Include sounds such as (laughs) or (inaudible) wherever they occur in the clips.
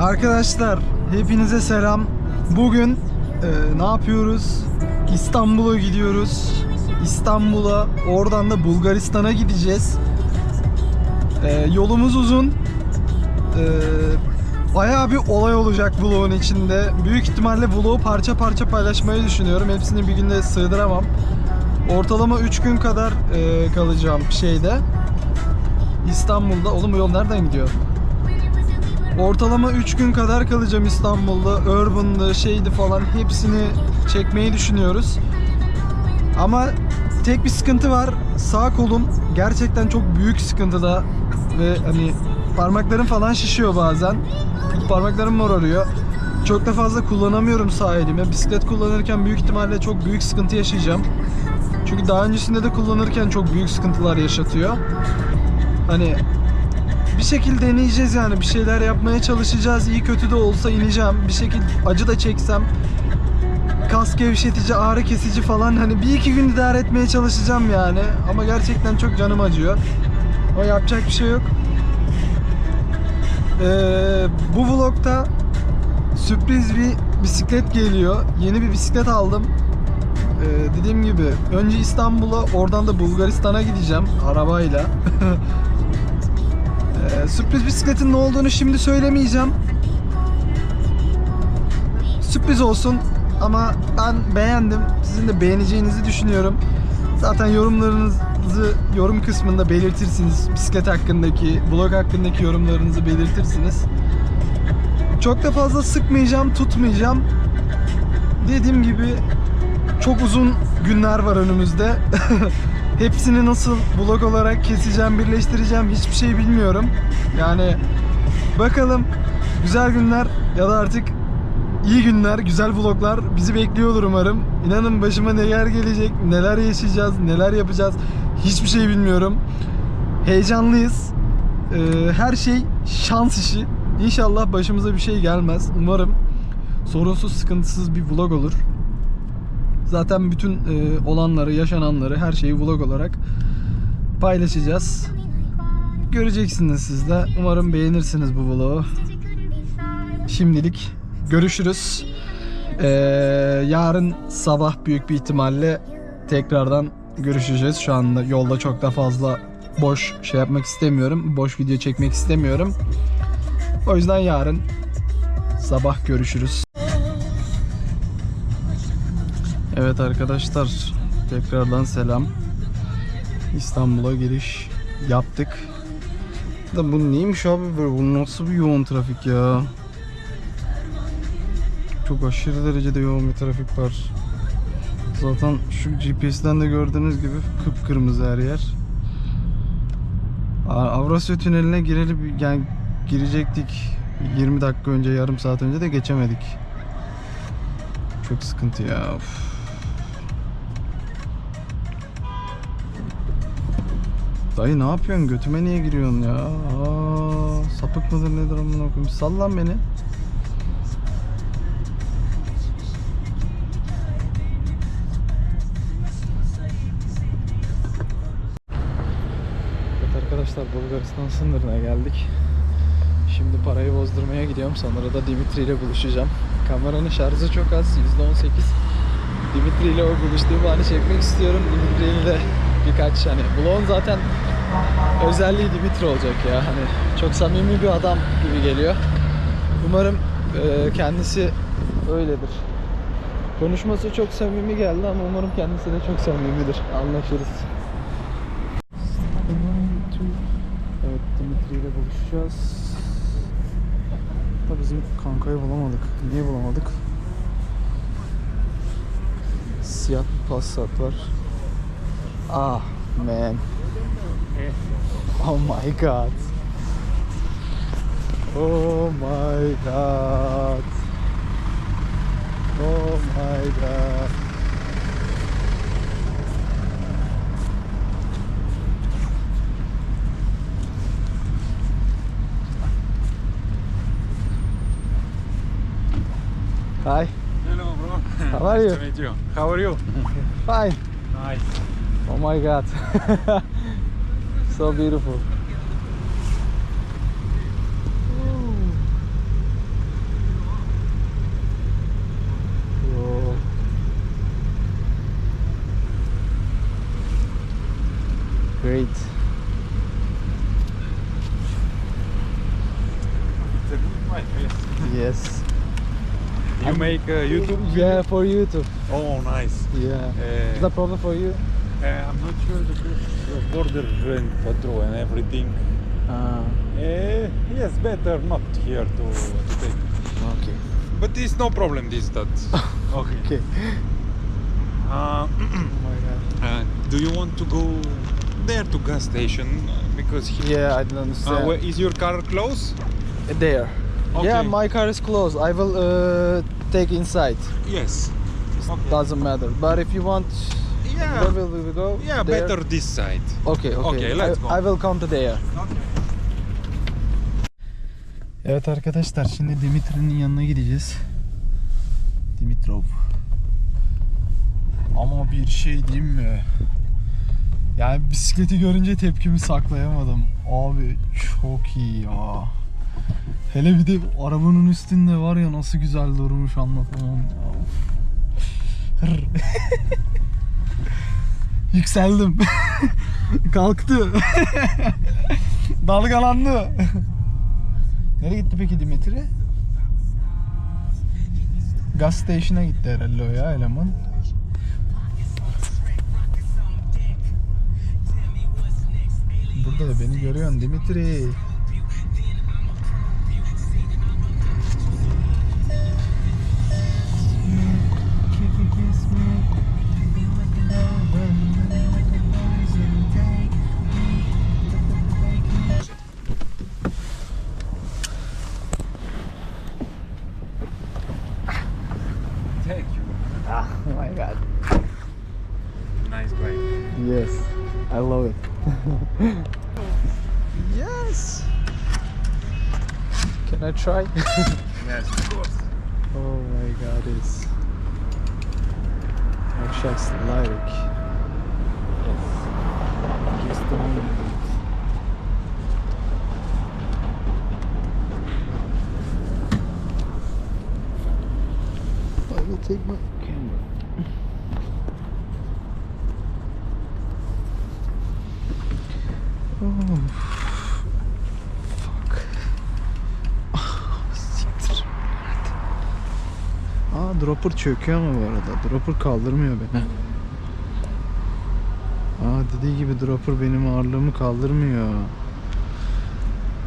Arkadaşlar hepinize selam. Bugün e, ne yapıyoruz? İstanbul'a gidiyoruz. İstanbul'a oradan da Bulgaristan'a gideceğiz. E, yolumuz uzun. E, bayağı bir olay olacak vlogun içinde. Büyük ihtimalle vlogu parça parça paylaşmayı düşünüyorum. Hepsini bir günde sığdıramam. Ortalama 3 gün kadar e, kalacağım şeyde. İstanbul'da. Oğlum bu yol nereden gidiyor? Ortalama 3 gün kadar kalacağım İstanbul'da. Urban'dı, şeydi falan hepsini çekmeyi düşünüyoruz. Ama tek bir sıkıntı var. Sağ kolum gerçekten çok büyük sıkıntıda ve hani parmaklarım falan şişiyor bazen. Parmaklarım morarıyor. Çok da fazla kullanamıyorum sağ elimi. Bisiklet kullanırken büyük ihtimalle çok büyük sıkıntı yaşayacağım. Çünkü daha öncesinde de kullanırken çok büyük sıkıntılar yaşatıyor. Hani bir şekilde deneyeceğiz yani bir şeyler yapmaya çalışacağız. İyi kötü de olsa ineceğim. Bir şekilde acı da çeksem kas gevşetici, ağrı kesici falan hani bir iki gün idare etmeye çalışacağım yani. Ama gerçekten çok canım acıyor. Ama yapacak bir şey yok. Ee, bu vlogta sürpriz bir bisiklet geliyor. Yeni bir bisiklet aldım. Ee, dediğim gibi önce İstanbul'a oradan da Bulgaristan'a gideceğim arabayla. (laughs) Ee, sürpriz bisikletin ne olduğunu şimdi söylemeyeceğim. Sürpriz olsun ama ben beğendim. Sizin de beğeneceğinizi düşünüyorum. Zaten yorumlarınızı yorum kısmında belirtirsiniz. Bisiklet hakkındaki, blog hakkındaki yorumlarınızı belirtirsiniz. Çok da fazla sıkmayacağım, tutmayacağım. Dediğim gibi çok uzun günler var önümüzde. (laughs) Hepsini nasıl blog olarak keseceğim, birleştireceğim hiçbir şey bilmiyorum. Yani bakalım güzel günler ya da artık iyi günler, güzel vloglar bizi bekliyordur umarım. İnanın başıma neler gelecek, neler yaşayacağız, neler yapacağız hiçbir şey bilmiyorum. Heyecanlıyız. Ee, her şey şans işi. İnşallah başımıza bir şey gelmez. Umarım sorunsuz, sıkıntısız bir vlog olur. Zaten bütün e, olanları, yaşananları, her şeyi vlog olarak paylaşacağız. Göreceksiniz siz de. Umarım beğenirsiniz bu vlogu. Şimdilik görüşürüz. Ee, yarın sabah büyük bir ihtimalle tekrardan görüşeceğiz. Şu anda yolda çok da fazla boş şey yapmak istemiyorum. Boş video çekmek istemiyorum. O yüzden yarın sabah görüşürüz. Evet arkadaşlar tekrardan selam. İstanbul'a giriş yaptık. Da bu neymiş abi böyle bu nasıl bir yoğun trafik ya. Çok aşırı derecede yoğun bir trafik var. Zaten şu GPS'ten de gördüğünüz gibi kıpkırmızı her yer. Avrasya Tüneli'ne gireli yani girecektik 20 dakika önce yarım saat önce de geçemedik. Çok sıkıntı ya. Of. Dayı ne yapıyorsun? Götüme niye giriyorsun ya? Aa, sapık mıdır nedir amına koyayım? Sallan beni. Evet arkadaşlar Bulgaristan sınırına geldik. Şimdi parayı bozdurmaya gidiyorum. Sonra da Dimitri ile buluşacağım. Kameranın şarjı çok az. %18. Dimitri ile o buluştuğum anı çekmek istiyorum. Dimitri ile birkaç hani vlogun zaten özelliği Dimitri olacak ya. Hani çok samimi bir adam gibi geliyor. Umarım e, kendisi öyledir. Konuşması çok samimi geldi ama umarım kendisi de çok samimidir. Anlaşırız. Evet Dimitri ile buluşacağız. Da bizim kankayı bulamadık. Niye bulamadık? Siyah bir Passat var. Ah man. Oh my god. Oh my god. Oh my god. Hi, Hello, bro. How are you? (laughs) Nice to meet you. How are you? fine. Nice. Oh my god. (laughs) so beautiful. great. Yes. You make uh, YouTube? Yeah, for YouTube. Oh, nice. Yeah. Uh, Is that problem for you? Uh, I'm not sure the the border and patrol and everything. Ah, Uh, yes, better not here to, to take. okay. But it's no problem. This that. (laughs) okay. Okay. Uh, (clears throat) Oh my god. uh, do you want to go there to gas station? Because here, Yeah, I don't uh, understand. where, is your car close? there. Okay. Yeah, my car is closed. I will uh, take inside. Yes. Okay. Doesn't matter. But if you want, Yeah. where will we go? Yeah, There? better this side. Okay, okay. Okay, let's I, go. I will come to there. Okay. Evet arkadaşlar şimdi Dimitri'nin yanına gideceğiz. Dimitrov. Ama bir şey diyeyim mi? Yani bisikleti görünce tepkimi saklayamadım. Abi çok iyi ya. Hele bir de arabanın üstünde var ya nasıl güzel durmuş anlatamam ya. (laughs) Yükseldim. (laughs) Kalktı. Dalgalandı. Nereye gitti peki Dimitri? Gas station'a gitti herhalde o ya eleman. Burada da beni görüyorsun Dimitri. Yes, I love it. (laughs) yes. Can I try? (laughs) Yes, of course. oh my god, it's Akşaks like. Yes. Just a minute. I will take my Fuck. Ah, Siktir. Aa dropper çöküyor ama bu arada. Dropper kaldırmıyor beni. Aa dediği gibi dropper benim ağırlığımı kaldırmıyor.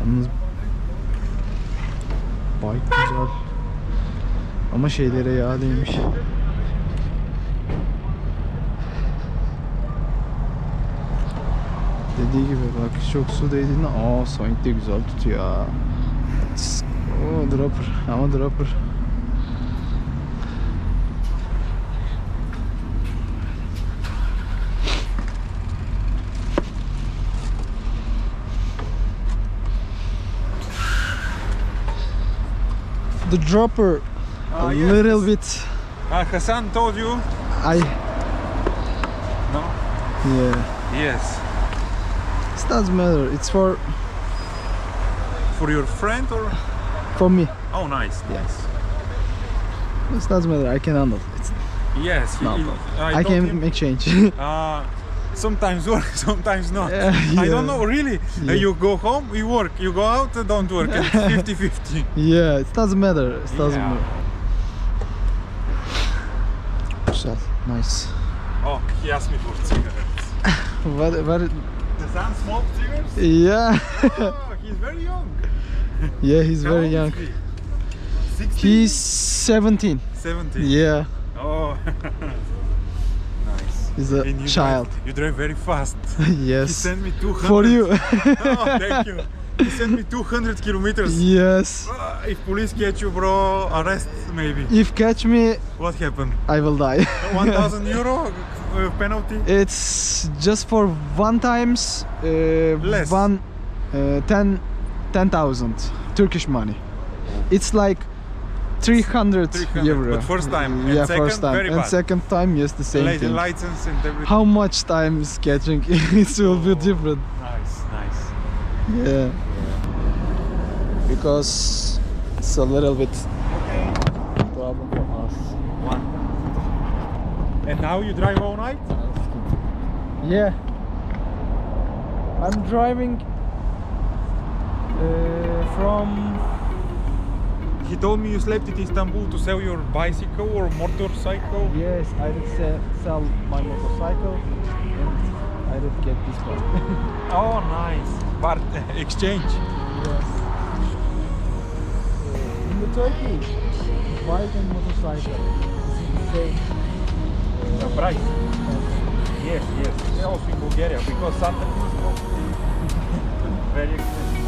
Yalnız bike güzel. Ama şeylere yağ değmiş. Dediği gibi bak çok su değdiğinde aa Sonic de güzel tutuyor. Oo dropper ama dropper. The dropper Ah, a yes. little bit Uh, Hassan told you? I No. yeah Yes. It doesn't matter it's for For your friend or? for me Oh, nice. Yes. it doesn't matter I can handle it Yes. No problem. I, I, can make change (laughs) Uh, sometimes work, (laughs) sometimes not. Yeah, I don't know, really. Uh, Yeah. you go home, you work. You go out, uh, don't work. It's (laughs) 50-50. yeah it doesn't matter it doesn't Yeah. matter Güzel nice Oh, he asked me for cigarettes. what, what, The son smoked yeah oh, (laughs) he's very young. yeah he's How very young he? 16? he's 17 17. yeah Oh. (laughs) nice. he's a you child Drive, you drive very fast. (laughs) He yes sent me 200. for you oh, thank you. He sent me 200 kilometers. yes Ah, if police catch you, bro, arrest maybe. if catch me What happened? I will die 1000 euro uh, penalty? It's just for one times uh, Less. one uh, 10 10,000 Turkish money. It's like 300, 300, euro. but first time. And yeah, second, first time. and bad. second time, yes, the same thing. license and everything. How much time is catching? (laughs) it will be Oh. different. Nice, nice. Yeah. Because it's a little bit Okay. problem for us. One. And now you drive all night? Yeah. I'm driving uh, from He told me you slept in Istanbul to sell your bicycle or motorcycle. yes, I did sell my motorcycle and I did get this one. (laughs) Oh, nice. But (laughs) exchange. yes. In the Turkey, bike and motorcycle is the same. Price. Yes, yes. Also in Bulgaria because Santa (laughs) Cruz very expensive.